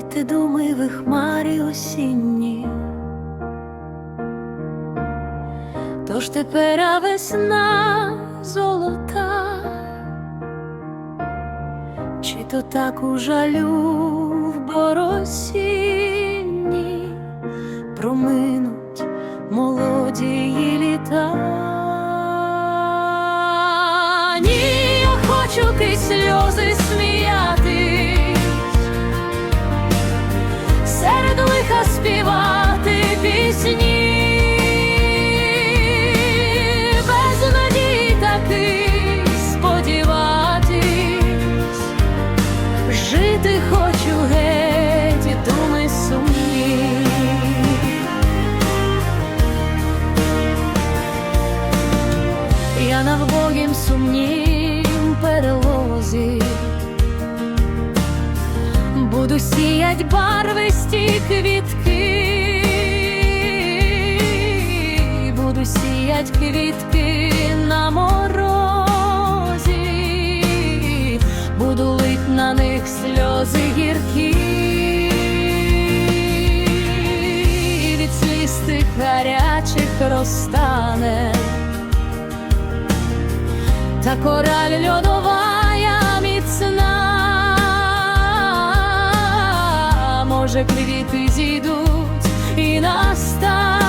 ти думи в хмарі осінні. Тож тепер весна золота, чи то так у жалю в боросінні проминуть молодії літа. Ні, я хочу крізь сльози сміятись, співати пісні, без надій таких сподіватись, жити хочу геть, і думи сумні. Я на вбогім буду сіять барвисті квітки, буду сіять квітки на морозі, буду лить на них сльози гіркі. Від сліз тих гарячих розтане. Та кораль льодовая може, квіти зійдуть і настане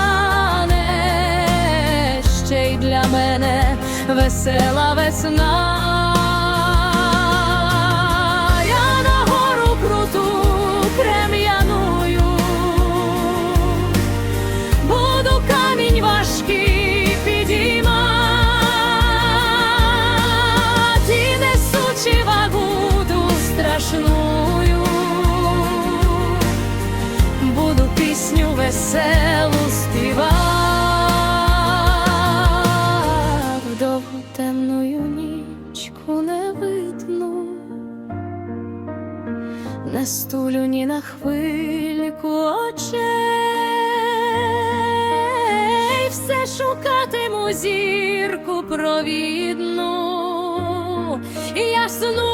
ще й для мене весела весна. Пісню веселу співати в довгу темною нічку не видно. Не стулю ні на хвильку очей, все шукатиму зірку провідну, ясну